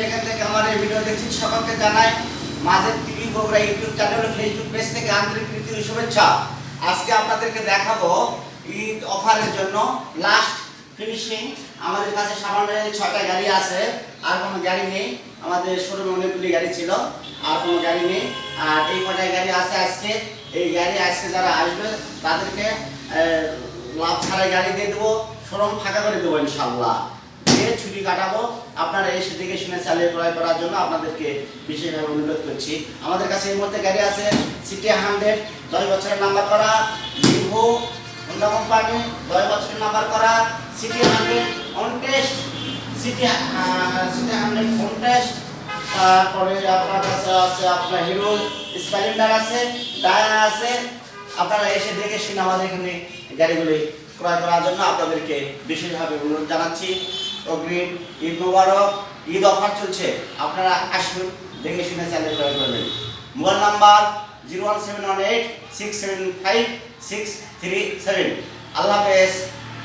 যেখান ছয়টা গাড়ি আছে, আর কোনো গাড়ি নেই। আমাদের অনেকগুলি গাড়ি ছিল, আর কোনো নেই। আর এই গাড়ি আছে আজকে। এই গাড়ি আজকে যারা আসবে, তাদেরকে লাভ ছাড়াই গাড়ি দিয়ে দেবো শোরুম ফাঁকা করে দেবো ইনশাল্লাহ। দিয়ে ছুটি কাটাবো। আপনারা এসে দেখে শুনে চালিয়ে ক্রয় করার জন্য আপনাদেরকে বিশেষভাবে অনুরোধ করছি। আমাদের কাছে এই মুহূর্তে গাড়ি আছে সিটি হান্ড্রেড, দশ বছরের নাম্বার করা ভিভো হোন্ডা কোম্পানি দশ বছরের নাম্বার করা, CT hundred on test CT CT hundred phone test তারপরে আপনার কাছে আছে আপনার হিরো স্প্লেন্ডার আছে ডায়ানা আছে। আপনারা এসে দেখে শুনে আমাদের এখানে গাড়িগুলি ক্রয় করার জন্য আপনাদেরকে বিশেষভাবে অনুরোধ জানাচ্ছি। অগ্রিম ঈদ মোবারক, ঈদ অফার চলছে। আপনারা আসুন, দেখে শুনে চ্যানেল ক্রয় করবেন। Mobile number zero one seven one eight six seven five six three seven. আল্লাহ হাফেজ।